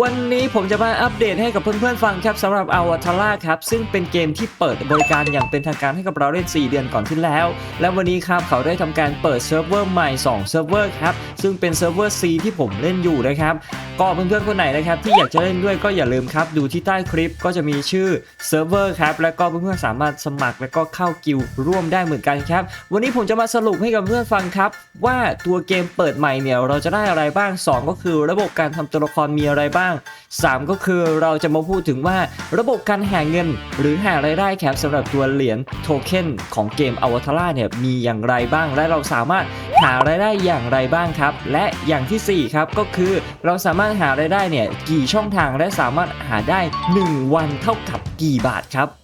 วันนี้ผมจะมาอัปเดตให้กับเพื่อนๆฟังครับสำหรับ a v a t a r a ครับ ซึ่งเป็นเกมที่เปิดบริการอย่างเป็นทางการให้กับเราเล่น4เดือนก่อนที่แล้ว และวันนี้ครับเขาได้ทำการเปิดเซิร์ฟเวอร์ใหม่2เซิร์ฟเวอร์ครับ ซึ่งเป็นเซิร์ฟเวอร์ C ที่ผมเล่นอยู่นะครับก็เพื่อนๆคนไหนนะครับที่อยากจะเล่นด้วยก็อย่าลืมครับ ดูที่ใต้คลิปก็จะมีชื่อเซิร์ฟเวอร์ครับแล้วก็เพื่อนๆสามารถสมัครแล้วก็เข้ากิลร่วมได้เหมือนกันครับ วันนี้ผมจะมาสรุปให้กับเพื่อนฟังครับ ว่าตัวเกมเปิดใหม่เนี่ยเราจะได้อะไรบ้าง 2 ก็คือระบบการทำตัวละครมีอะไรบ้าง 3 ก็คือเราจะมาพูดถึงว่าระบบการหาเงิน หรือหารายได้ครับสำหรับตัวเหรียญโทเค็นของเกมอวตารเนี่ยมีอย่างไรบ้าง และเราสามารถหารายได้อย่างไรบ้างครับ และอย่างทีสี่4ครับก็คือเราสามารถหารายได้เนี่ยกี่ช่องทางและสามารถหาได้ 1 วันเท่ากับกี่บาทครับ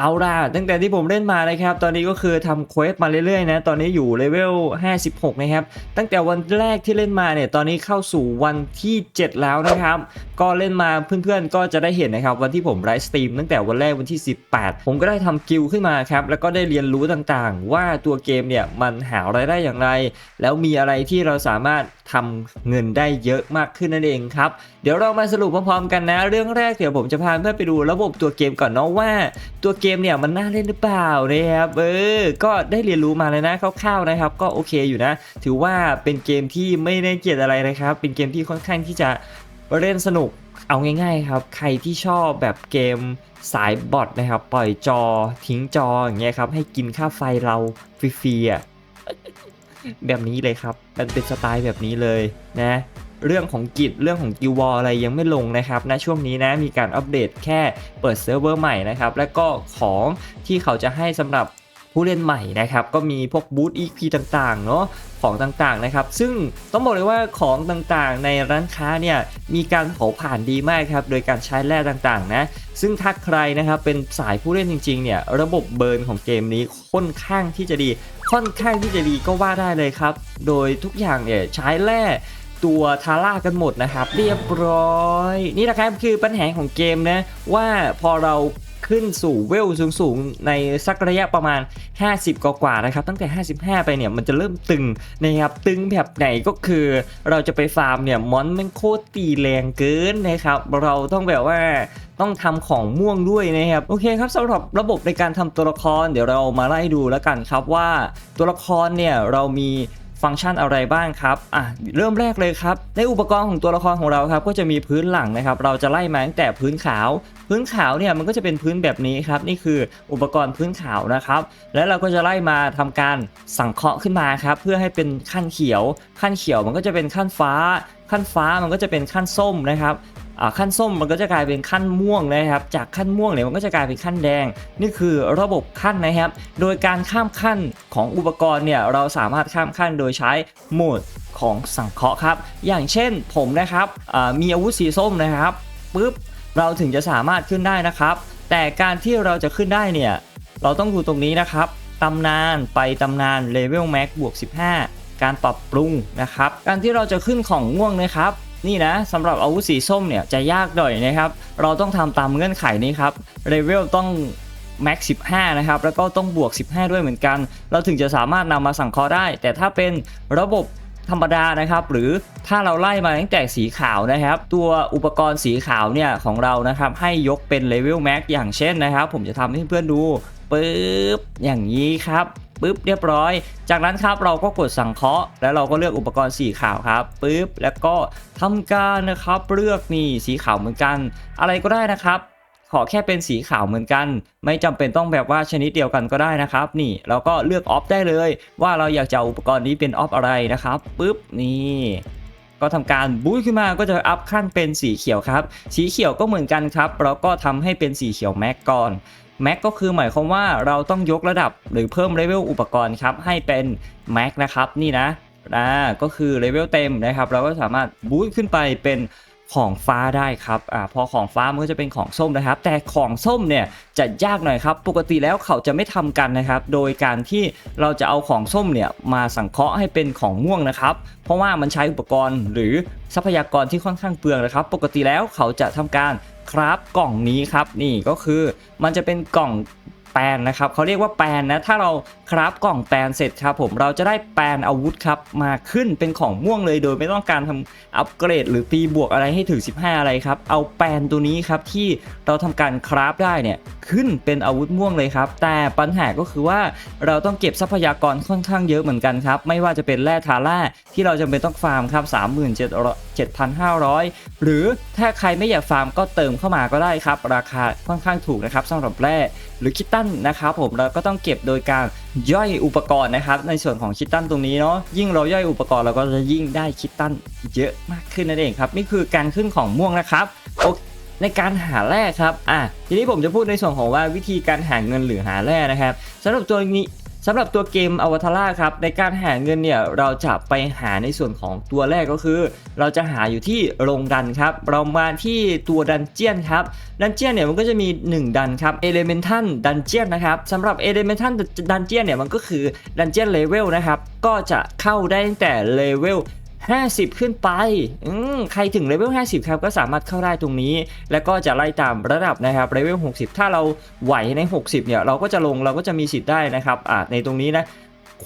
เอาล่ะตั้งแต่ที่ผมเล่นมานะครับ ตอนนี้ก็คือทำเควสมาเรื่อยๆนะตอนนี้อยู่เลเวล 56 นะครับ ตั้งแต่วันแรกที่เล่นมาเนี่ยตอนนี้เข้าสู่วันที่ 7 แล้วนะครับ ก็เล่นมาเพื่อนๆก็จะได้เห็นนะครับ วันที่ผมไลฟ์สตรีมตั้งแต่วันแรกวันที่ 18 ผมก็ได้ทำกิลขึ้นมาครับ แล้วก็ได้เรียนรู้ต่างๆ ว่าตัวเกมเนี่ยมันหารายได้อย่างไร แล้วมีอะไรที่เราสามารถทำเงินได้เยอะมากขึ้นนั่นเองครับเดี๋ยวเรามาสรุปพร้อมๆกันนะ เรื่องแรกเดี๋ยวผมจะพาเพื่อนไปดูระบบตัวเกมก่อนเนาะว่าตัวเกมเนี่ยมันน่าเล่นหรือเปล่านะครับเออก็ได้เรียนรู้มาเลยนะคร่าวๆนะครับ ก็โอเคอยู่นะ ถือว่าเป็นเกมที่ไม่ได้เกลียดอะไรนะครับ เป็นเกมที่ค่อนข้างที่จะเล่นสนุกเอาง่ายๆครับ ใครที่ชอบแบบเกมสายบอทนะครับ ปล่อยจอทิ้งจออย่างเงี้ยครับให้กินค่าไฟเราฟรีๆอะแบบนี้เลยครับ มันเป็นสไตล์แบบนี้เลยนะ เรื่องของกิจเรื่องของกิววออะไรยังไม่ลงนะครับณช่วงนี้นะมีการอัปเดตแค่เปิดเซิร์ฟเวอร์ใหม่นะครับและก็ของที่เขาจะให้สำหรับผู้เล่นใหม่นะครับก็มีพวกบูธ EP ต่างๆเนาะของต่างๆนะครับ ซึ่งต้องบอกเลยว่าของต่างๆ ในร้านค้าเนี่ยมีการเผาผ่านดีมากครับ โดยการใช้แร่ต่างๆนะซึ่งถ้าใครนะครับเป็นสายผู้เล่นจริงๆเนี่ยระบบเบิร์นของเกมนี้ค่อนข้างที่จะดี ค่อนข้างที่จะดีก็ว่าได้เลยครับ โดยทุกอย่างเนี่ยใช้แร่ ตัวทาร่ากันหมดนะครับ เรียบร้อย นี่นะครับคือปัญหาของเกมนะว่าพอเราขึ้นสู่เวลสูงๆ ในสักระยะประมาณ 50 กว่าๆนะครับ ตั้งแต่ 55 ไปเนี่ยมันจะเริ่มตึงนะครับตึงแบบไหนก็คือ เราจะไปฟาร์มเนี่ยมอนมันโคตรตีแรงเกินนะครับเราต้องแบบว่าต้องทำของม่วงด้วยนะครับโอเคครับสำหรับระบบในการทำตัวละครเดี๋ยวเรามาไล่ดูแล้วกันครับว่าตัวละครเนี่ยเรามี ฟังก์ชันอะไรบ้างครับอะเริ่มแรกเลยครับ ในอุปกรณ์ของตัวละครของเราครับ ก็จะมีพื้นหลังนะครับ เราจะไล่มาตั้งแต่พื้นขาว พื้นขาวเนี่ยมันก็จะเป็นพื้นแบบนี้ครับ นี่คืออุปกรณ์พื้นขาวนะครับ แล้วเราก็จะไล่มาทำการสังเคราะห์ขึ้นมาครับ เพื่อให้เป็นขั้นเขียว ขั้นเขียวมันก็จะเป็นขั้นฟ้า ขั้นฟ้ามันก็จะเป็นขั้นส้มนะครับ ขั้นส้มมันก็จะกลายเป็นขั้นม่วงนะครับ จากขั้นม่วงเนี่ยมันก็จะกลายเป็นขั้นแดง นี่คือระบบขั้นนะครับ โดยการข้ามขั้นของอุปกรณ์เนี่ยเราสามารถข้ามขั้นโดยใช้โหมดของสังเคราะห์ครับ อย่างเช่นผมนะครับอ่ามีอาวุธสีส้มนะครับปุ๊บเราถึงจะสามารถขึ้นได้นะครับ แต่การที่เราจะขึ้นได้เนี่ยเราต้องดูตรงนี้นะครับตำนานไปตำนานเลเวลแม็กบวก 15 การปรับปรุงนะครับ การที่เราจะขึ้นของม่วงนะครับ นี่นะสำหรับอาวุธสีส้มเนี่ยจะยากหน่อยนะครับ เราต้องทำตามเงื่อนไขนี้ครับเลเวลต้องแม็ก15 นะครับ แล้วก็ต้องบวก 15 ด้วยเหมือนกัน เราถึงจะสามารถนำมาสั่งเคราะได้ แต่ถ้าเป็นระบบธรรมดานะครับ หรือถ้าเราไล่มาตั้งแต่สีขาวนะครับ ตัวอุปกรณ์สีขาวเนี่ยของเรานะครับ ให้ยกเป็นเลเวลแม็กอย่างเช่นนะครับ ผมจะทำให้เพื่อนดูปึ๊บอย่างนี้ครับ ปึ๊บเรียบร้อย จากนั้นครับเราก็กดสั่งเคาะ แล้วเราก็เลือกอุปกรณ์สีขาวครับปึ๊บแล้วก็ทำการนะครับเลือกนี่สีขาวเหมือนกัน อะไรก็ได้นะครับขอแค่เป็นสีขาวเหมือนกัน ไม่จำเป็นต้องแบบว่าชนิดเดียวกันก็ได้นะครับ นี่เราก็เลือกออฟได้เลย ว่าเราอยากจะเอาอุปกรณ์นี้เป็นออฟอะไรนะครับปึ๊บนี่ก็ทำการบูตขึ้นมาก็จะอัพขั้นเป็นสีเขียวครับ สีเขียวก็เหมือนกันครับ เราก็ทำให้เป็นสีเขียวแม็กก่อน แม็กก็คือหมายความว่าเราต้องยกระดับหรือเพิ่มเลเวลอุปกรณ์ครับให้เป็นแม็กนะครับนี่นะอ่าก็คือเลเวลเต็มนะครับเราก็สามารถบูตขึ้นไปเป็นของฟ้าได้ครับอ่าพอของฟ้ามันก็จะเป็นของส้มนะครับ แต่ของส้มเนี่ยจะยากหน่อยครับ ปกติแล้วเขาจะไม่ทำกันนะครับ โดยการที่เราจะเอาของส้มเนี่ยมาสังเคราะห์ให้เป็นของม่วงนะครับ เพราะว่ามันใช้อุปกรณ์หรือทรัพยากรที่ค่อนข้างเปลืองนะครับ ปกติแล้วเขาจะทำการ ครับ กล่องนี้ครับนี่ก็คือมันจะเป็นกล่องแปลนนะครับเขาเรียกว่าแปลนนะถ้าเรา ครับกล่องแปลนเสร็จครับผมเราจะได้แปลนอาวุธครับมาขึ้นเป็นของม่วงเลยโดยไม่ต้องการทำอัปเกรด หรือตีบวกอะไรให้ถึง 15 อะไรครับ เอาแปลนตัวนี้ครับที่เราทำการคราฟได้เนี่ยขึ้นเป็นอาวุธม่วงเลยครับ แต่ปัญหาก็คือว่าเราต้องเก็บทรัพยากรค่อนข้างเยอะเหมือนกันครับไม่ว่าจะเป็นแร่ทาร่าที่เราจำเป็นต้องฟาร์มครับ37,500 หรือถ้าใครไม่อยากฟาร์มก็เติมเข้ามาก็ได้ครับ ราคาค่อนข้างถูกนะครับสำหรับแร่หรือคิตตันนะครับผมเราก็ต้องเก็บโดยการ ย่อยอุปกรณ์นะครับ ในส่วนของคิตตันตรงนี้เนาะยิ่งเราย่อยอุปกรณ์เราก็จะยิ่งได้คิตตันเยอะมากขึ้นนั่นเองครับนี่คือการขึ้นของม่วงนะครับโอเคในการหาแร่ครับ อะ ทีนี้ผมจะพูดในส่วนของว่าวิธีการหาเงินหรือหาแร่นะครับสำหรับตัวนี้ สำหรับตัวเกมอวตาร่าครับในการหาเงินเนี่ยเราจะไปหาในส่วนของตัวแรกก็คือ เราจะหาอยู่ที่โรงดันครับเรามาที่ตัวดันเจียนครับดันเจียนเนี่ยมันก็จะมี 1 ดันครับเอเลเมนทัลดันเจียนนะครับสำหรับเอเลเมนทัลดันเจียนเนี่ยมันก็คือดันเจียนเลเวลนะครับก็จะเข้าได้ตั้งแต่เลเวล 50 ขึ้นไปอืใครถึงเลเวล 50 ครับก็สามารถเข้าได้ตรงนี้ แล้วก็จะไล่ตามระดับนะครับเลเวล 60 ถ้าเราไหวใน 60 เนี่ย เราก็จะลงเราก็จะมีสิทธิ์ได้นะครับอ่าในตรงนี้นะ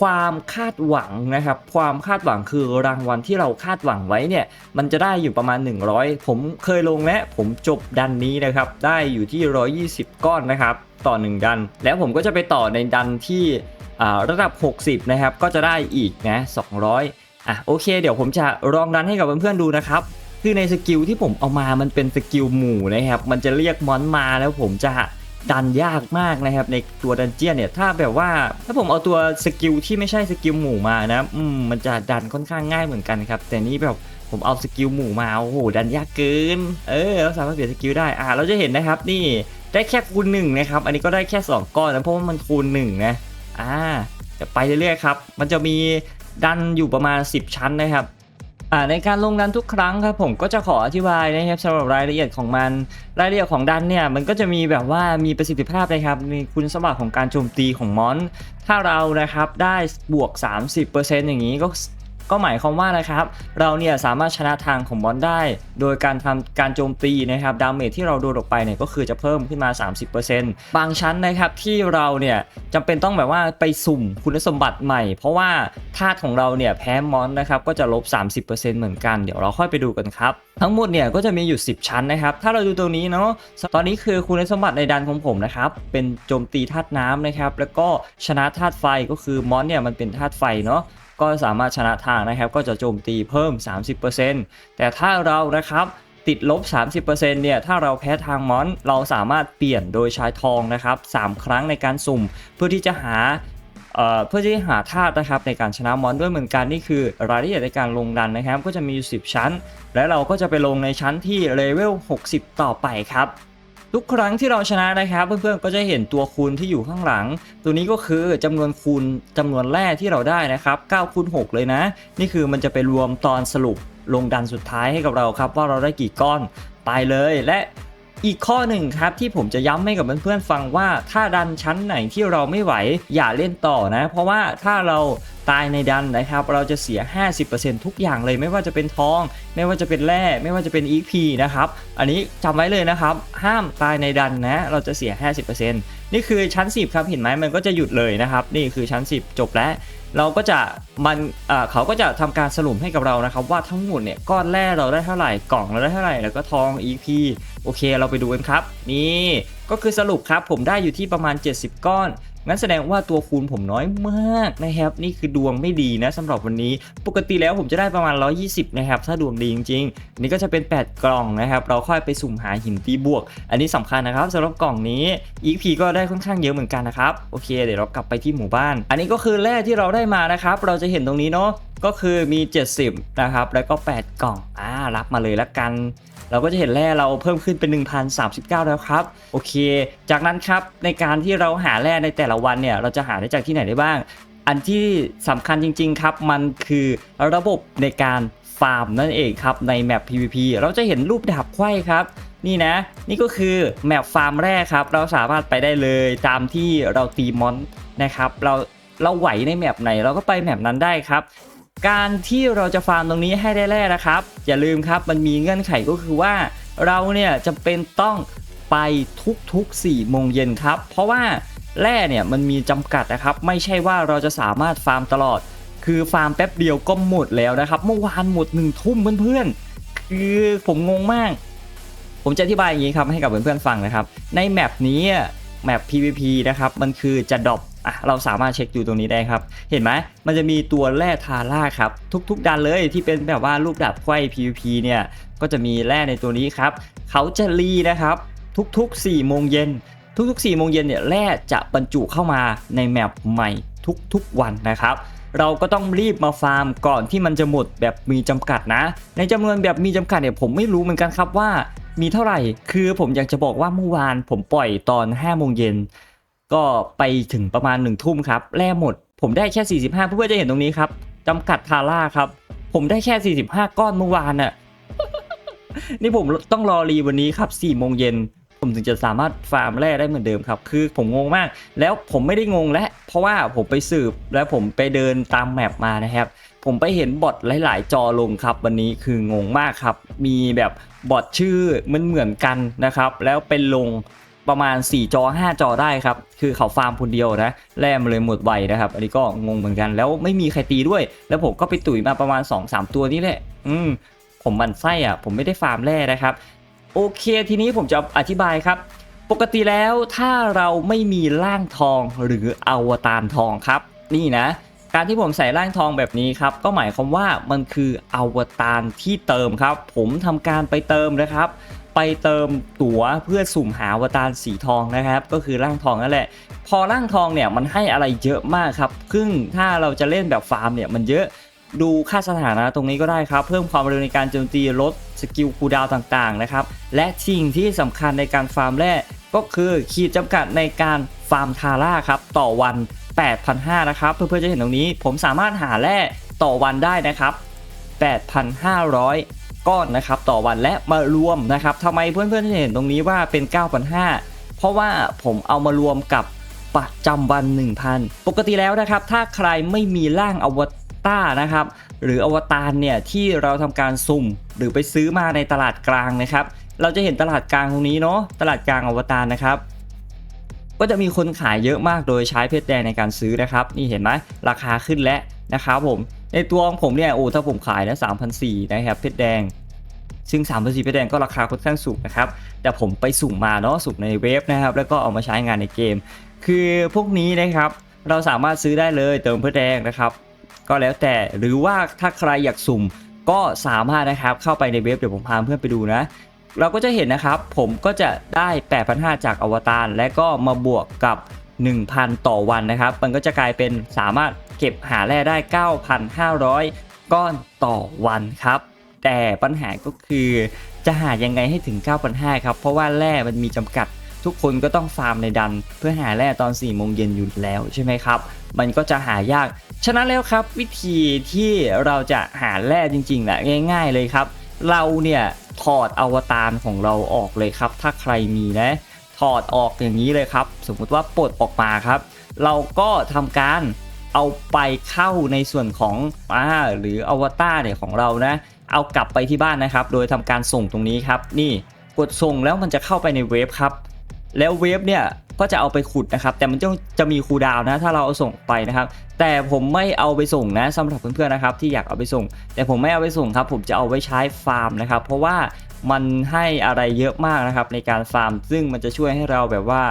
ความคาดหวังนะครับ ความคาดหวังคือรางวัลที่เราคาดหวังไว้เนี่ย มันจะได้อยู่ประมาณ 100 ผมเคยลงและผมจบดันนี้นะครับ ได้อยู่ที่ 120 ก้อนนะครับ ต่อ 1 ดัน แล้วผมก็จะไปต่อในดันที่ระดับ 60 นะครับ ก็จะได้อีกนะ200 อะโอเค เดี๋ยวผมจะลองดันให้กับเพื่อนๆดูนะครับคือในสกิลที่ผมเอามามันเป็นสกิลหมู่นะครับ มันจะเรียกมอนมาแล้วผมจะดันยากมากนะครับ ในตัวดันเจียนเนี่ย ถ้าแบบว่าถ้าผมเอาตัวสกิลที่ไม่ใช่สกิลหมู่มานะอืมมันจะดันค่อนข้างง่ายเหมือนกันครับ แต่นี่แบบผมเอาสกิลหมู่มาโอ้โหดันยากเกิน เออเราสามารถเปลี่ยนสกิลได้อ่าเราจะเห็นนะครับนี่ได้แค่คูณหนึ่งนะครับ อันนี้ก็ได้แค่ 2 ก้อนนะเพราะว่ามันคูณหนึ่งนะอ่าเดี๋ยวไปเรื่อยๆครับ มันจะมี ดันอยู่ประมาณ 10 ชั้นนะครับในการลงดันทุกครั้งครับผมก็จะขออธิบายนะครับสำหรับรายละเอียดของมัน รายละเอียดของดันเนี่ยมันก็จะมีแบบว่ามีประสิทธิภาพนะครับมีคุณสมบัติของการโจมตีของมอน ถ้าเรานะครับได้บวก 30%อย่างนี้ก็ ก็หมายความว่านะครับเราเนี่ยสามารถชนะทางของมอนได้ โดยการทำการโจมตีนะครับดาเมจที่เราโดนออกไปเนี่ยก็คือจะเพิ่มขึ้นมา 30%บางชั้นนะครับที่เราเนี่ยจำเป็นต้องแบบว่าไปสุ่มคุณสมบัติใหม่ เพราะว่าธาตุของเราเนี่ยแพ้มอนนะครับก็จะลบ 30%เหมือนกันเดี๋ยวเราค่อยไปดูกันครับทั้งหมดเนี่ยก็จะมีอยู่ 10 ชั้นนะครับ ถ้าเราดูตรงนี้เนาะ ตอนนี้คือคุณสมบัติในดันของผมนะครับ เป็นโจมตีธาตุน้ำนะครับ แล้วก็ชนะธาตุไฟก็คือมอนเนี่ยมันเป็นธาตุไฟเนาะ ก็สามารถชนะทางนะครับ ก็จะโจมตีเพิ่ม 30%แต่ถ้าเรานะครับติดลบ 30%เนี่ย ถ้าเราแพ้ทางมอน เราสามารถเปลี่ยนโดยใช้ทองนะครับ 3 ครั้งในการสุ่ม เพื่อที่จะหาเอ่อเพื่อที่จะหาธาตุนะครับในการชนะมอนด้วยเหมือนกันนี่คือรายละเอียดในการลงดันนะครับ ก็จะมีอยู่10 ชั้น และเราก็จะไปลงในชั้นที่เลเวล60 ต่อไปครับ ทุกครั้งที่เราชนะนะครับเพื่อนๆก็จะเห็นตัวคูณที่อยู่ข้างหลัง ตัวนี้ก็คือจำนวนคูณจำนวนแร่ที่เราได้นะครับ9คูณ6เลยนะ นี่คือมันจะไปรวมตอนสรุปลงดันสุดท้ายให้กับเราครับ ว่าเราได้กี่ก้อนไปเลยและ อีกข้อหนึ่งครับที่ผมจะย้ำให้กับเพื่อนๆฟังว่าถ้าดันชั้นไหนที่เราไม่ไหวอย่าเล่นต่อนะ เพราะว่าถ้าเราตายในดันนะครับ เราจะเสีย 50%ทุกอย่างเลยไม่ว่าจะเป็นทอง ไม่ว่าจะเป็นแร่ ไม่ว่าจะเป็น EP นะครับ อันนี้จำไว้เลยนะครับ ห้ามตายในดันนะ เราจะเสีย 50%นี่คือชั้น 10 ครับเห็นไหมมันก็จะหยุดเลยนะครับ นี่คือชั้น 10 จบแล้ว เราก็จะมันเขาก็จะทำการสรุปให้กับเรานะครับ ว่าทั้งหมดเนี่ยก้อนแร่เราได้เท่าไหร่กล่องเราได้เท่าไหร่แล้วก็ทอง EP โอเค เราไปดูกันครับ นี่ก็คือสรุปครับผมได้อยู่ที่ประมาณ 70 ก้อน งั้นแสดงว่าตัวคูณผมน้อยมากนะครับ นี่คือดวงไม่ดีนะสำหรับวันนี้ ปกติแล้วผมจะได้ประมาณ 120 นะครับ ถ้าดวงดีจริงๆนนี้ก็จะเป็น 8 กล่องนะครับ เราค่อยไปสุ่มหาหินตีบวก อันนี้สำคัญนะครับสำหรับกล่องนี้ EP ก็ได้ค่อนข้างเยอะเหมือนกันนะครับ โอเค เดี๋ยวเรากลับไปที่หมู่บ้าน อันนี้ก็คือแร่ที่เราได้มานะครับ เราจะเห็นตรงนี้เนาะ ก็คือมี 70 นะครับ แล้วก็ 8 กล่อง อ่า รับมาเลยละกัน เราก็จะเห็นแร่เราเพิ่มขึ้นเป็น 1,039 แล้วครับ โอเค จากนั้นครับในการที่เราหาแร่ในแต่ละวันเนี่ยเราจะหาได้จากที่ไหนได้บ้าง อันที่สำคัญจริง ๆ ครับมันคือระบบในการฟาร์มนั่นเองครับในแมป PVP เราจะเห็นรูปดาบไขว้ครับนี่นะ นี่ก็คือแมปฟาร์มแร่ครับ เราสามารถไปได้เลยตามที่เราตีมอนนะครับ เราเราไหวในแมปไหนเราก็ไปแมปนั้นได้ครับ การที่เราจะฟาร์มตรงนี้ให้ได้แร่นะครับ อย่าลืมครับมันมีเงื่อนไขก็คือว่า เราเนี่ยจำเป็นต้องไปทุกๆ4โมงเย็นครับ เพราะว่าแร่เนี่ยมันมีจำกัดนะครับ ไม่ใช่ว่าเราจะสามารถฟาร์มตลอด คือฟาร์มแป๊บเดียวก็หมดแล้วนะครับ เมื่อวานหมดหนึ่งทุ่มเพื่อนๆ คือผมงงมาก ผมจะอธิบายอย่างนี้ครับให้กับเพื่อนๆฟังนะครับ ในแมปนี้แมป PVP นะครับ มันคือจะดรอป อะเราสามารถเช็คดูตรงนี้ได้ครับ เห็นไหมมันจะมีตัวแร่ทาร่าครับ ทุกๆ ดันเลยที่เป็นแบบว่ารูปดาบไขว้ PVP เนี่ย ก็จะมีแร่ในตัวนี้ครับ เขาจะรีนะครับ ทุกๆ4โมงเย็นทุกๆ4โมงเย็นเนี่ยแร่จะบรรจุเข้ามาในแมปใหม่ทุกๆวันนะครับ เราก็ต้องรีบมาฟาร์มก่อนที่มันจะหมดแบบมีจำกัดนะ ในจำนวนแบบมีจำกัดเนี่ยผมไม่รู้เหมือนกันครับว่ามีเท่าไหร่ คือผมอยากจะบอกว่าเมื่อวานผมปล่อยตอน5โมงเย็น ก็ไปถึงประมาณ1ทุ่มครับแร่หมด ผมได้แค่ 45 เพื่อนๆจะเห็นตรงนี้ครับจำกัดทาร่าครับ ผมได้แค่ 45 ก้อนเมื่อวานน่ะนี่ผมต้องรอรีวันนี้ครับ4โมงเย็นผมถึงจะสามารถฟาร์มแร่ได้เหมือนเดิมครับ คือผมงงมาก แล้วผมไม่ได้งงและ เพราะว่าผมไปสืบแล้วผมไปเดินตามแมปมานะครับ ผมไปเห็นบอทหลาย ๆ จอลงครับ วันนี้คืองงมากครับ มีแบบบอทชื่อมันเหมือนกันนะครับ แล้วเป็นลง ประมาณ 4 จอ 5 จอได้ครับ คือเขาฟาร์มคนเดียวนะแร่มเลยหมดไวนะครับ อันนี้ก็งงเหมือนกัน แล้วไม่มีใครตีด้วย แล้วผมก็ไปตุ๋ยมาประมาณ 2-3 ตัวนี่แหละ อืม ผมมันไส้อะ ผมไม่ได้ฟาร์มแร่นะครับ โอเคทีนี้ผมจะอธิบายครับ ปกติแล้วถ้าเราไม่มีร่างทองหรืออวตารทองครับ นี่นะการที่ผมใส่ร่างทองแบบนี้ครับก็หมายความว่ามันคืออวตารที่เติมครับ ผมทำการไปเติมนะครับ ไปเติมตั๋วเพื่อสุ่มหาอวตารสีทองนะครับ ก็คือร่างทองนั่นแหละ พอร่างทองเนี่ยมันให้อะไรเยอะมากครับซึ่งถ้าเราจะเล่นแบบฟาร์มเนี่ยมันเยอะดูค่าสถานะตรงนี้ก็ได้ครับ เพิ่มความเร็วในการโจมตีลดสกิลคูดาวต่างๆนะครับ และสิ่งที่สำคัญในการฟาร์มแร่ก็คือขีดจำกัดในการฟาร์มทาร่าครับ ต่อวัน 8,500นะครับเพื่อนๆจะเห็นตรงนี้ ผมสามารถหาแร่ต่อวันได้นะครับ 8,500 ก้อนนะครับต่อวันและมารวมนะครับทำไมเพื่อนๆจะเห็นตรงนี้ว่าเป็น 9,500 เพราะว่าผมเอามารวมกับประจำวัน 1,000 ปกติแล้วนะครับ ถ้าใครไม่มีร่างอวตารนะครับ หรืออวตารเนี่ยที่เราทำการสุ่มหรือไปซื้อมาในตลาดกลางนะครับ เราจะเห็นตลาดกลางตรงนี้เนาะตลาดกลางอวตารนะครับ ก็จะมีคนขายเยอะมากโดยใช้เพชรแดงในการซื้อนะครับ นี่เห็นไหมราคาขึ้นแล้วนะครับผม ในตัวของผมเนี่ยโอ้ถ้าผมขายนะ3 0 0นะครับเพชรแดง ซึ่ง3 0 0เพชรแดงก็ราคาค่อนข้างสูงนะครับ แต่ผมไปสุ่มมาเนาะสุ่มในเว็บนะครับ แล้วก็เอามาใช้งานในเกม คือพวกนี้นะครับ เราสามารถซื้อได้เลยเติมเพชรแดงนะครับ ก็แล้วแต่หรือว่าถ้าใครอยากสุ่มก็สามารถนะครับเข้าไปในเว็บเดี๋ยวผมพาเพื่อนไปดูนะ เราก็จะเห็นนะครับ ผมก็จะได้ 8,500 จากอวตารและก็มาบวกกับ 1,000 ต่อวันนะครับ มันก็จะกลายเป็นสามารถ เก็บหาแร่ได้ 9,500 ก้อนต่อวันครับ แต่ปัญหาก็คือจะหายังไงให้ถึง 9,500 ครับ เพราะว่าแร่มันมีจำกัดทุกคนก็ต้องฟาร์มในดัน เพื่อหาแร่ตอน4โมงเย็นอยู่แล้วใช่ไหมครับ มันก็จะหายาก ฉะนั้นแล้วครับ วิธีที่เราจะหาแร่จริงๆนะง่าย ๆ เลยครับ เราเนี่ยถอดอวตารของเราออกเลยครับ ถ้าใครมีนะถอดออกอย่างนี้เลยครับ สมมุติว่าปลดออกมาครับ เราก็ทำการ เอาไปเข้าในส่วนของอ่าหรืออวตารเนี่ยของเรานะเอากลับไปที่บ้านนะครับ โดยทำการส่งตรงนี้ครับ นี่กดส่งแล้วมันจะเข้าไปในเว็บครับ แล้วเว็บเนี่ยก็จะเอาไปขุดนะครับ แต่มันจะจะมีคูดาวน์นะ ถ้าเราเอาส่งไปนะครับ แต่ผมไม่เอาไปส่งนะสำหรับเพื่อนๆนะครับ ที่อยากเอาไปส่ง แต่ผมไม่เอาไปส่งครับ ผมจะเอาไว้ใช้ฟาร์มนะครับ เพราะว่ามันให้อะไรเยอะมากนะครับในการฟาร์ม ซึ่งมันจะช่วยให้เราแบบว่า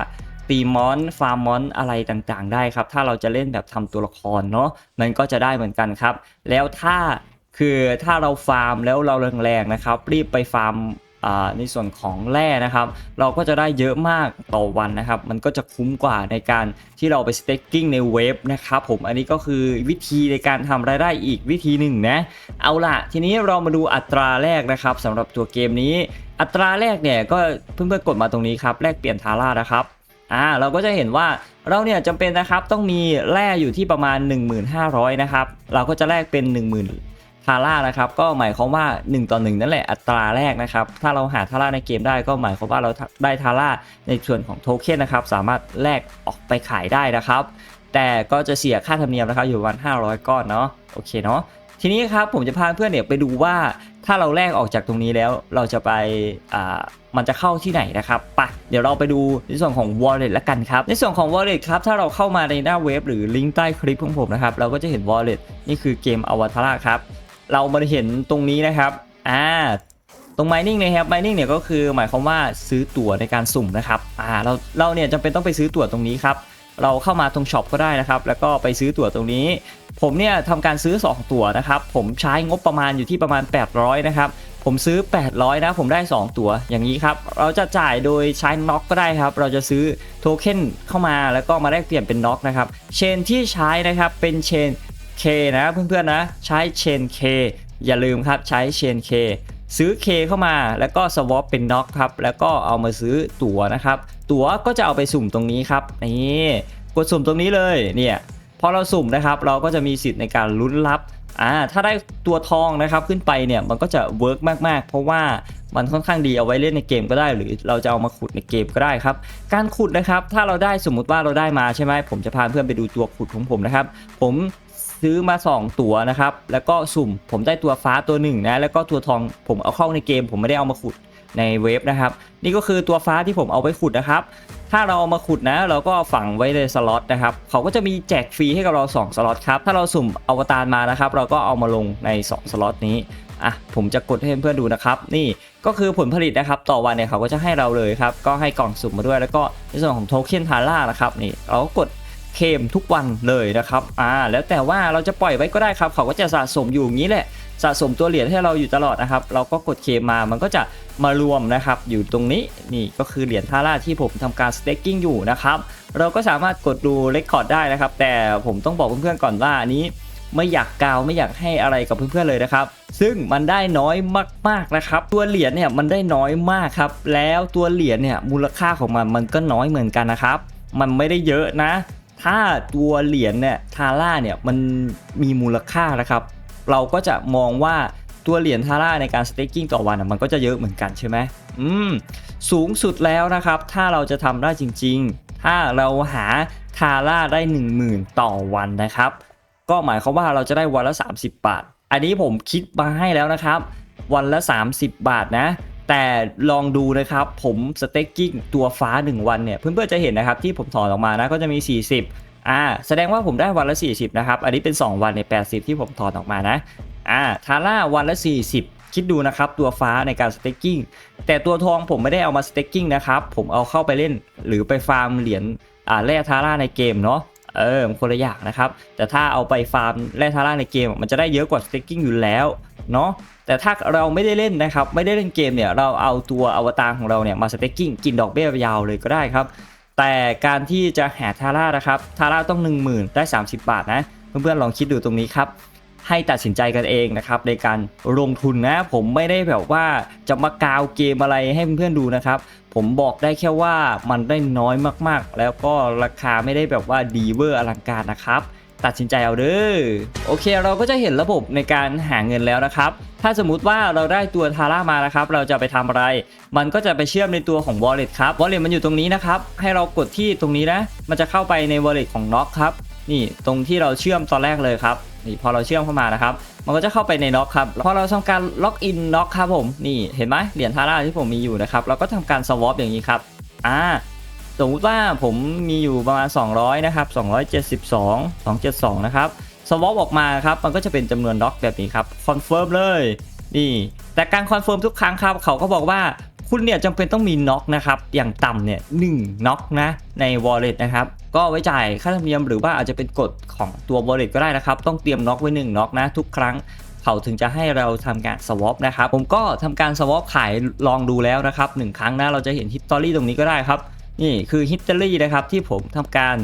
ตีมอนฟาร์มมอนอะไรต่างๆ ได้ครับ ถ้าเราจะเล่นแบบทำตัวละครเนาะมันก็จะได้เหมือนกันครับ แล้วถ้าคือถ้าเราฟาร์มแล้วเราแรงๆนะครับ รีบไปฟาร์มในส่วนของแร่นะครับ เราก็จะได้เยอะมากต่อวันนะครับ มันก็จะคุ้มกว่าในการที่เราไปสเต็กกิ้งในเว็บนะครับผมอันนี้ก็คือวิธีในการทำรายได้อีกวิธีหนึ่งนะ เอาล่ะ ทีนี้เรามาดูอัตราแรกนะครับสำหรับตัวเกมนี้ อัตราแรกเนี่ยก็เพื่อนๆกดมาตรงนี้ครับแลกเปลี่ยนทาร่านะครับ อ่าเราก็จะเห็นว่าเราเนี่ยจำเป็นนะครับต้องมีแร่อยู่ที่ประมาณ 1500 นะครับ เราก็จะแลกเป็น 10,000ทาร่านะครับ ก็หมายความว่า 1 ต่อ 1 นั่นแหละอัตราแรกนะครับ ถ้าเราหาทาร่าในเกมได้ก็หมายความว่าเราได้ทาร่าในส่วนของโทเค็นนะครับ สามารถแลกออกไปขายได้นะครับ แต่ก็จะเสียค่าธรรมเนียมนะครับอยู่ประมาณ500 ก้อนเนาะโอเคเนาะทีนี้ครับผมจะพาเพื่อนเนี่ยไปดูว่าถ้าเราแลกออกจากตรงนี้แล้วเราจะไปอ่ามันจะเข้าที่ไหนนะครับปะเดี๋ยวเราไปดูในส่วนของ wallet ละกันครับ ในส่วนของ wallet ครับ ถ้าเราเข้ามาในหน้าเว็บหรือลิงก์ใต้คลิปของผมนะครับ เราก็จะเห็น wallet นี่คือเกมอวตารครับ เรามาเห็นตรงนี้นะครับ อ่า ตรง mining นะครับ mining เนี่ยก็คือหมายความว่าซื้อตั๋วในการสุ่มนะครับ อ่า เราเราเนี่ยจำเป็นต้องไปซื้อตั๋วตรงนี้ครับ เราเข้ามาตรงช็อปก็ได้นะครับ แล้วก็ไปซื้อตั๋วตรงนี้ ผมเนี่ยทำการซื้อ 2 ตั๋วนะครับ ผมใช้งบประมาณอยู่ที่ประมาณ 800 นะครับ ผมซื้อ 800 นะ ผมได้ 2 ตั๋วอย่างนี้ครับ เราจะจ่ายโดยใช้น็อกก็ได้ครับ เราจะซื้อโทเค็นเข้ามาแล้วก็มาแลกเปลี่ยนเป็นน็อกนะครับ เชนที่ใช้นะครับเป็นเชน K นะเพื่อนๆนะใช้เชน K อย่าลืมครับใช้เชน K ซื้อ K เข้ามาแล้วก็สวอปเป็นน็อกครับ แล้วก็เอามาซื้อตั๋วนะครับ ตั๋วก็จะเอาไปสุ่มตรงนี้ครับ นี่ กดสุ่มตรงนี้เลย เนี่ย พอเราสุ่มนะครับ เราก็จะมีสิทธิ์ในการลุ้นรับอ่าถ้าได้ตัวทองนะครับขึ้นไปเนี่ยมันก็จะเวิร์กมากๆ เพราะว่ามันค่อนข้างดีเอาไว้เล่นในเกมก็ได้ หรือเราจะเอามาขุดในเกมก็ได้ครับ การขุดนะครับถ้าเราได้สมมุติว่าเราได้มาใช่ไหมผมจะพาเพื่อนไปดูตัวขุดของผมนะครับ ผมซื้อมา 2 ตัวนะครับ แล้วก็สุ่มผมได้ตัวฟ้าตัวหนึ่งนะแล้วก็ตัวทองผมเอาเข้าในเกม ผมไม่ได้เอามาขุดในเว็บนะครับ นี่ก็คือตัวฟ้าที่ผมเอาไปขุดนะครับ ถ้าเราเอามาขุดนะ เราก็ฝังไว้ในสล็อตนะครับเขาก็จะมีแจกฟรีให้กับเรา 2 สล็อตครับ ถ้าเราสุ่มอวตารมานะครับ เราก็เอามาลงใน 2 สล็อตนี้อะผมจะกดให้เพื่อนๆดูนะครับ นี่ก็คือผลผลิตนะครับ ต่อวันเนี่ยเขาก็จะให้เราเลยครับ ก็ให้กล่องสุ่มมาด้วย แล้วก็ในส่วนของโทเค็นทาร่านะครับนี่เราก็กดเคมทุกวันเลยนะครับ อ่า แล้วแต่ว่าเราจะปล่อยไว้ก็ได้ครับ เขาก็จะสะสมอยู่อย่างนี้แหละ สะสมตัวเหรียญให้เราอยู่ตลอดนะครับ เราก็กดเคมามันก็จะมารวมนะครับ อยู่ตรงนี้นี่ก็คือเหรียญทาร่าที่ผมทำการสเต็กกิ้งอยู่นะครับ เราก็สามารถกดดูเรคคอร์ดได้นะครับ แต่ผมต้องบอกเพื่อนๆก่อนว่าอันนี้ไม่อยากกาวไม่อยากให้อะไรกับเพื่อนๆเลยนะครับ ซึ่งมันได้น้อยมากๆนะครับ ตัวเหรียญเนี่ยมันได้น้อยมากครับ แล้วตัวเหรียญเนี่ยมูลค่าของมันมันก็น้อยเหมือนกันนะครับ มันไม่ได้เยอะนะ ถ้าตัวเหรียญเนี่ยทาร่าเนี่ยมันมีมูลค่านะครับ เราก็จะมองว่าตัวเหรียญทาร่าในการสเต็กกิ้งต่อวันมันก็จะเยอะเหมือนกันใช่ไหมอืมสูงสุดแล้วนะครับ ถ้าเราจะทำได้จริง ๆ ถ้าเราหาทาร่าได้ 10,000 ต่อวันนะครับ ก็หมายความว่าเราจะได้วันละ 30 บาท อันนี้ผมคิดมาให้แล้วนะครับ วันละ 30 บาทนะ แต่ลองดูนะครับ ผมสเต็กกิ้งตัวฟ้า 1 วันเนี่ย เพื่อนๆจะเห็นนะครับที่ผมถอนออกมานะก็จะมี 40 อ่าแสดงว่าผมได้วันละ 40 นะครับ อันนี้เป็น 2 วันใน 80 ที่ผมถอนออกมานะอ่าทาร่าวันละ 40 คิดดูนะครับ ตัวฟ้าในการสเต็กกิ้งแต่ตัวทองผมไม่ได้เอามาสเต็กกิ้งนะครับ ผมเอาเข้าไปเล่นหรือไปฟาร์มเหรียญอ่าแร่ทาร่าในเกมเนาะเออมันคนละอย่างนะครับ แต่ถ้าเอาไปฟาร์มแร่ทาร่าในเกม มันจะได้เยอะกว่าสเต็กกิ้งอยู่แล้วเนาะแต่ถ้าเราไม่ได้เล่นนะครับ ไม่ได้เล่นเกมเนี่ย เราเอาตัวอวตารของเราเนี่ยมาสเต็กกิ้งกินดอกเบี้ยยาวเลยก็ได้ครับ แต่การที่จะหาทาร่านะครับทาร่าต้อง 1 0,000 ได้ 30 บาทนะเพื่อนๆลองคิดดูตรงนี้ครับให้ตัดสินใจกันเองนะครับในการลงทุนนะผมไม่ได้แบบว่าจะมากาวเกมอะไรให้เพื่อนๆดูนะครับ ผมบอกได้แค่ว่ามันได้น้อยมากๆ แล้วก็ราคาไม่ได้แบบว่าดีเวอร์อลังการนะครับ ตัดสินใจเอาเด้อโอเค เราก็จะเห็นระบบในการหาเงินแล้วนะครับ ถ้าสมมุติว่าเราได้ตัวทาร่ามานะครับ เราจะไปทำอะไร มันก็จะไปเชื่อมในตัวของ wallet ครับ wallet มันอยู่ตรงนี้นะครับ ให้เรากดที่ตรงนี้นะ มันจะเข้าไปใน wallet ของ Nock ครับนี่ตรงที่เราเชื่อมตอนแรกเลยครับนี่พอเราเชื่อมเข้ามานะครับ มันก็จะเข้าไปใน Nock ครับ พอเราทำการล็อกอิน Nock ครับผม นี่เห็นไหมเหรียญทาร่าที่ผมมีอยู่นะครับ เราก็ทำการ swap อย่างนี้ครับ อ่า สมมติว่าผมมีอยู่ประมาณ 200 นะครับ 272 272 นะครับสวอปออกมาครับ มันก็จะเป็นจำนวนด็อกแบบนี้ครับคอนเฟิร์มเลย นี่ แต่การคอนเฟิร์มทุกครั้งครับ เขาก็บอกว่าคุณเนี่ยจำเป็นต้องมีน็อกนะครับ อย่างต่ำเนี่ยหนึ่งน็อกนะ ใน wallet นะครับ ก็ไว้จ่ายค่าธรรมเนียมหรือว่าอาจจะเป็นกฎของตัว wallet ก็ได้นะครับ ต้องเตรียมน็อกไว้1น็อกนะ ทุกครั้งเขาถึงจะให้เราทำการ swap นะครับ ผมก็ทำการ swap ขายลองดูแล้วนะครับหนึ่งครั้งนะ เราจะเห็น history ตรงนี้ก็ได้ครับ นี่คือฮิตเตอรี่นะครับที่ผมทำการ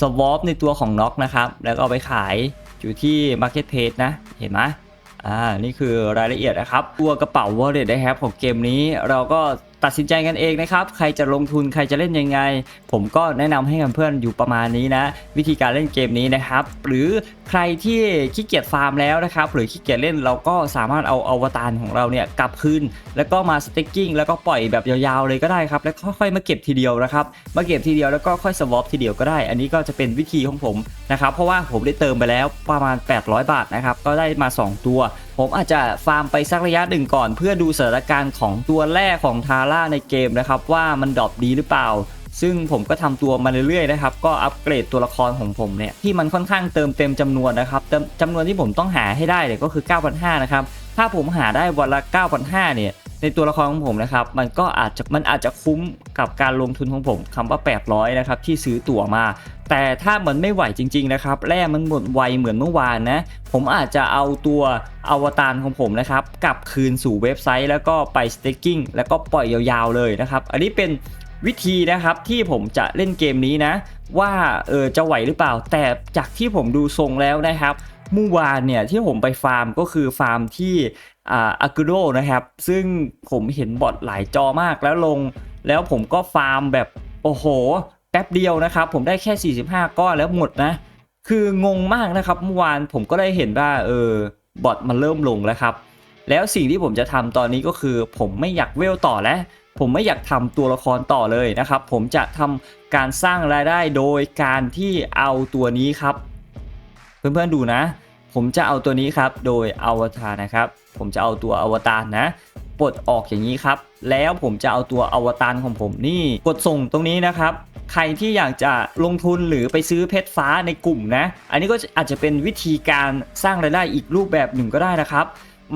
สวอปในตัวของน็อกนะครับแล้วก็เอาไปขายอยู่ที่ marketplace นะเห็นไหมอ่านี่คือรายละเอียดนะครับ ตัวกระเป๋า wallet นะครับของเกมนี้เราก็ ตัดสินใจกันเองนะครับ ใครจะลงทุนใครจะเล่นยังไง ผมก็แนะนำให้กับเพื่อนอยู่ประมาณนี้นะ วิธีการเล่นเกมนี้นะครับ หรือใครที่ขี้เกียจฟาร์มแล้วนะครับ หรือขี้เกียจเล่นเราก็สามารถเอาอวตารของเราเนี่ยกลับคืนแล้วก็มาสเต็กกิ้งแล้วก็ปล่อยแบบยาวๆเลยก็ได้ครับ แล้วค่อยๆมาเก็บทีเดียวนะครับ มาเก็บทีเดียวแล้วก็ค่อยสวอปทีเดียวก็ได้ อันนี้ก็จะเป็นวิธีของผมนะครับ เพราะว่าผมได้เติมไปแล้วประมาณ 800 บาทนะครับ ก็ได้มา 2 ตัว ผมอาจจะฟาร์มไปสักระยะหนึ่งก่อน เพื่อดูสถานการณ์ของตัวแรกของทาร่าในเกมนะครับ ว่ามันดรอปดีหรือเปล่า ซึ่งผมก็ทำตัวมาเรื่อยๆนะครับ ก็อัปเกรดตัวละครของผมเนี่ยที่มันค่อนข้างเติมเต็มจำนวนนะครับจำนวนที่ผมต้องหาให้ได้เนี่ยก็คือ 9,500 นะครับ ถ้าผมหาได้วันละ 9,500 เนี่ย ในตัวละครของผมนะครับ มันก็อาจจะมันอาจจะคุ้มกับการลงทุนของผมคำว่า 800นะครับที่ซื้อตั๋วมา แต่ถ้ามันไม่ไหวจริง ๆ นะครับแร่มันหมดไวเหมือนเมื่อวานนะผมอาจจะเอาตัวอวตารของผมนะครับกลับคืนสู่เว็บไซต์ แล้วก็ไป staking แล้วก็ปล่อยยาวๆเลยนะครับ อันนี้เป็นวิธีนะครับที่ผมจะเล่นเกมนี้นะ ว่าเออจะไหวหรือเปล่า แต่จากที่ผมดูทรงแล้วนะครับ เมื่อวานเนี่ยที่ผมไปฟาร์มก็คือฟาร์มที่อากูโดนะครับ ซึ่งผมเห็นบอทหลายจอมากแล้วลง แล้วผมก็ฟาร์มแบบโอ้โหแป๊บเดียวนะครับ ผมได้แค่ 45 ก้อนแล้วหมดนะ คืองงมากนะครับเมื่อวานผมก็ได้เห็นว่าเออบอทมันเริ่มลงแล้วครับ แล้วสิ่งที่ผมจะทำตอนนี้ก็คือ ผมไม่อยากเวลต่อแล้วผมไม่อยากทำตัวละครต่อเลยนะครับ ผมจะทำการสร้างรายได้โดยการที่เอาตัวนี้ครับ เพื่อนๆดูนะ ผมจะเอาตัวนี้ครับโดยอวตารนะครับ ผมจะเอาตัวอวตารนะปลดออกอย่างนี้ครับ แล้วผมจะเอาตัวอวตารของผมนี่กดส่งตรงนี้นะครับ ใครที่อยากจะลงทุนหรือไปซื้อเพชรฟ้าในกลุ่มนะ อันนี้ก็อาจจะเป็นวิธีการสร้างรายได้อีกรูปแบบหนึ่งก็ได้นะครับ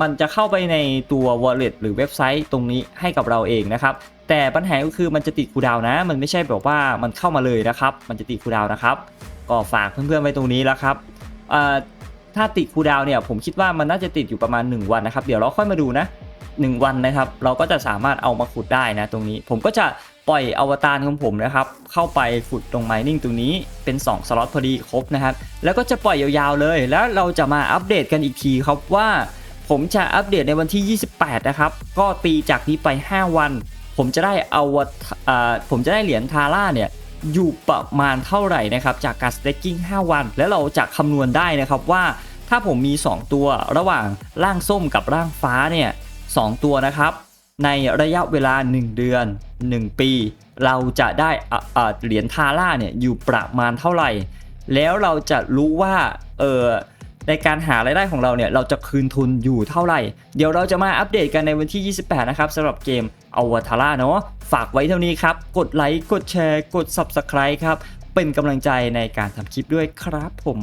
มันจะเข้าไปในตัว wallet หรือเว็บไซต์ตรงนี้ให้กับเราเองนะครับ แต่ปัญหาก็คือมันจะติดคูดาวนะ มันไม่ใช่แบบว่ามันเข้ามาเลยนะครับ มันจะติดคูดาวนะครับ ก็ฝากเพื่อนๆไว้ตรงนี้แล้วครับ ถ้าติดคูดาวเนี่ยผมคิดว่ามันน่าจะติดอยู่ประมาณ 1 วันนะครับ เดี๋ยวเราค่อยมาดูนะ 1 วันนะครับ เราก็จะสามารถเอามาขุดได้นะตรงนี้ ผมก็จะปล่อยอวตารของผมนะครับ เข้าไปขุดตรง mining ตรงนี้เป็น2สล็อตพอดีครบนะครับ แล้วก็จะปล่อยยาวๆเลย แล้วเราจะมาอัปเดตกันอีกทีครับว่า ผมจะอัปเดตในวันที่ 28 นะครับ ก็ตีจากนี้ไป 5 วัน ผมจะได้อวตอ่าผมจะได้เหรียญทาร่าเนี่ย อยู่ประมาณเท่าไหร่นะครับจากการ staking 5วัน แล้วเราจะคำนวณได้นะครับว่าถ้าผมมี 2 ตัวระหว่างร่างส้มกับร่างฟ้าเนี่ยสองตัวนะครับ ในระยะเวลา 1 เดือน 1 ปี เราจะได้เหรียญทาร่าเนี่ยอยู่ประมาณเท่าไหร่ แล้วเราจะรู้ว่าเออในการหารายได้ของเราเนี่ยเราจะคืนทุนอยู่เท่าไหร่ เดี๋ยวเราจะมาอัปเดตกันในวันที่ 28 นะครับสำหรับเกม อวตาราเนาะฝากไว้เท่านี้ครับ กดไลค์กดแชร์ กด Subscribe ครับ เป็นกำลังใจในการทำคลิปด้วยครับผม